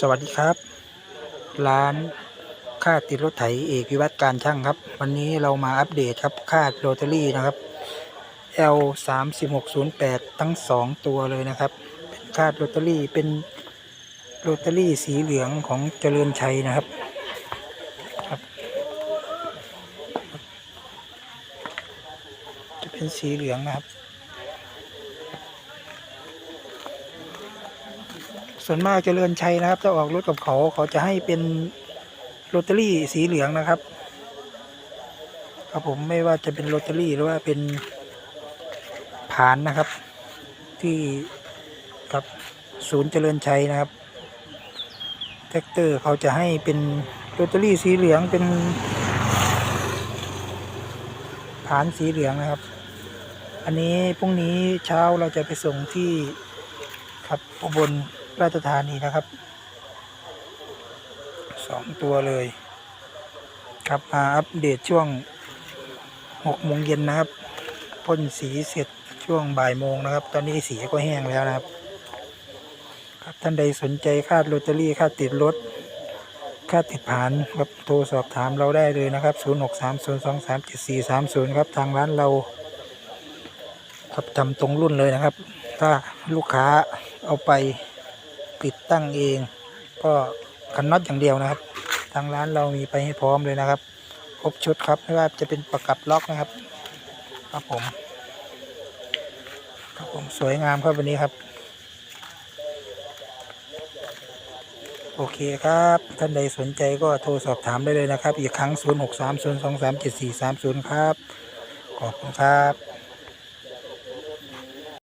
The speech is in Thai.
สวัสดีครับ ร้านค่าติดรถไถเอกวิวัฒน์การช่างครับ วันนี้เรามาอัปเดตครับค่าโรตารี่นะครับ L 3 6 0 8ทั้ง 2 ตัวเลยนะครับ เป็นค่าโรตารี่เป็นโรตารี่สีเหลืองของเจริญชัยนะครับครับ จะเป็นสีเหลืองนะครับ ส่วนมากเจริญชัยนะครับ ถ้าออกรถกับเขาเขาจะให้เป็นโรตารี่สีเหลืองนะครับ ครับผมไม่ว่าจะเป็นโรตารี่หรือว่าเป็นผานนะครับ ที่กับศูนย์เจริญชัยนะครับแท็กเตอร์เขาจะให้เป็นโรตารี่สีเหลืองเป็นผานสีเหลืองนะครับ อันนี้พรุ่งนี้เช้าเราจะไปส่งที่ครับอุบล ราชธานีนะครับสองตัวเลย ครับมาอัปเดตช่วงหกโมงเย็นนะครับพ่นสีเสร็จช่วงบ่ายโมงนะครับ ตอนนี้สีก็แห้งแล้วนะครับ ครับท่านใดสนใจค่าโรตารี่ค่าติดรถค่าติดผ่านครับโทรสอบถามเราได้เลยนะครับ 0 6 3 0 2 3 7 4 3 0 ครับทางร้านเราครับทำตรงรุ่นเลยนะครับ ถ้าลูกค้าเอาไป ติดตั้งเอง ก็คันน็อตอย่างเดียวนะครับ ทางร้านเรามีไปให้พร้อมเลยนะครับ ครบชุดครับไม่ว่าจะเป็นประกับล็อกนะครับ ครับผม ครับผมสวยงามครับวันนี้ครับ โอเคครับ ท่านใดสนใจก็โทรสอบถามได้เลยนะครับ อีกครั้ง 0630237430 ครับ ขอบคุณครับ